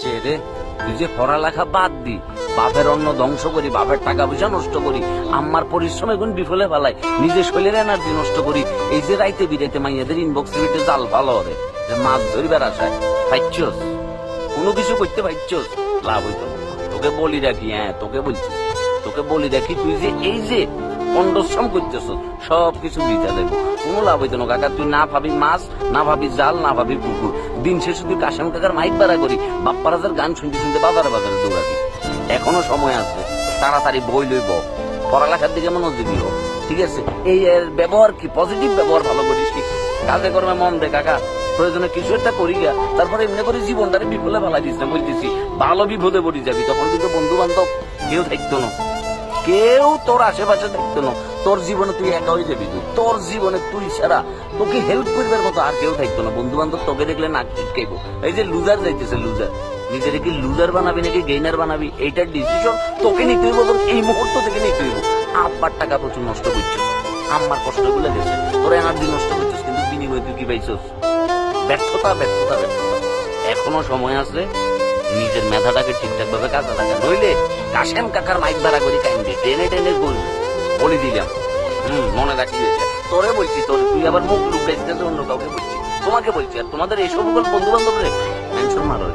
বাচ্চে রে। তুই যে পড়ালেখা বাদ দি, বাপের অন্ন ধ্বংস করি, বাপের টাকা পয়সা নষ্ট করি, আম্মার পরিশ্রম এখন বিফলে ফেলাই নিজে শরীরের এনার্জি নষ্ট করি, এই যে রাইতে বিরাইতে মাইয়াদের ইনবক্স রিটে জাল ভালো হবে যে মাছ ধরিবার আশায় পাইছস কোনো কিছু করতে পারছস লাভ হইতো তোকে বলি রাখি হ্যাঁ তোকে বলছি। তোকে বলি রাখি তুই যে এই যে পণ্ডশ্রম করতেছ সব কিছু দিতে দেবো। কোনো লাভ হইতো না কাকা, তুই না ভাবি মাছ, না ভাবি জাল, না ভাবি পুকুর। দিন শেষে তুই কাশেম কাকার মাইক বাড়া করি, বাপ্পারাজের গান শুনতে শুনতে বাজারে বাজারে দৌড়াবি। এখনও সময় আছে, তাড়াতাড়ি বই লইব। পড়ালেখার দিকে মনোযোগী হোক ঠিক আছে? এই এর ব্যবহার কি? পজিটিভ ব্যবহার ভালো করিস কি? কাজে কর্মে মন দে কাকা, প্রয়োজনে কিছু একটা করি গা। তারপরে এমনি করে জীবনটারে বিফলে ফেলা দিস না, বলতেছি, ভালো বিপদে পড়ি যাবি, তখন কিন্তু বন্ধু বান্ধব কেউ থাকতো না। কেউ তোর আশেপাশে থাকতো না। তোর জীবনে তুই একা হয়ে যাবি তোর জীবনে তুই ছাড়া তোকে হেল্প করবার মতো আর কেউ থাকতো না। বন্ধু বান্ধব তোকে দেখলে নাক চিটকাইবো এই যে লুজার যাইতেছে লুজার নিজের কি লুজার বানাবি নাকি গেইনার বানাবি? এইটার ডিসিশন তোকে নিতে হইব তোর এই মুহূর্ত থেকে নিতে হইব। আব্বার টাকা প্রচুর নষ্ট করছ। আম্মার কষ্টগুলো গেছে। তোর এনার্জি নষ্ট করছিস, কিন্তু বিনিময়ে তুই কি পাইছস? ব্যর্থতা ব্যর্থতা ব্যর্থতা। এখনও সময় আছে। নিজের মেধাটাকে ঠিকঠাক ভাবে কাজে লাগা নইলে কাশেম কাকার মাইক ভাড়া করি কাইন্ডে টেনে টেনে গুন বলি দিলাম। হম, মনে রাখি তোরে বলছি, তোর তুই আবার মুখ লুকাইতে অন্য কাউকে বলছি। তোমাকে বলছি, আর তোমাদের এই সকল বন্ধু বান্ধব টেনশন মারো।